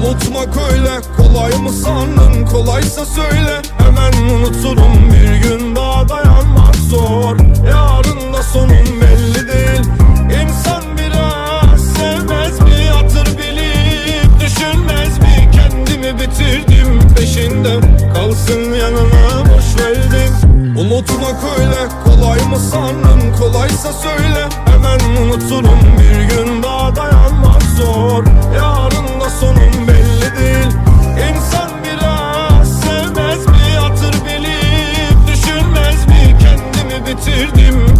Unutmak öyle kolay mı sandın? Kolaysa söyle. Hemen unuturum bir gün daha dayanmak zor. Yarın da sonun belli değil. İnsan biraz sevmez mi? Hatır bilip Düşünmez mi? Kendimi bitirdim peşinde. Kalsın yanına boş verdim Unutmak öyle kolay mı sandın? Kolaysa söyle. Hemen unuturum bir gün daha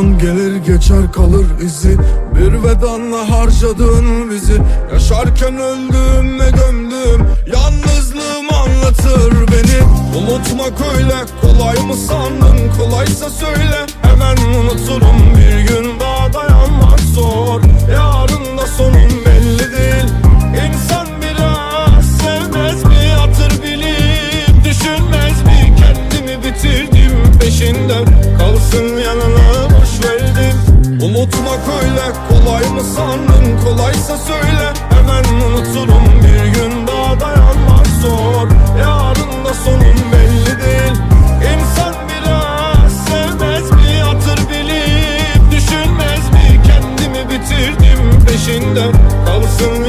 Zaman gelir geçer kalır izi. Bir vedanla harcadın bizi. Yaşarken öldüm ve gömdüm. Yalnızlığım anlatır beni. Unutmak öyle kolay mı sandın? Kolaysa söyle Unutmak öyle kolay mı sandın? Kolaysa söyle. Hemen unuturum. Bir gün daha dayanmak zor. Yarın da sonun belli değil. İnsan biraz sevmez mi? Hatır bilip Düşünmez mi? Kendimi bitirdim peşinden. Kalsın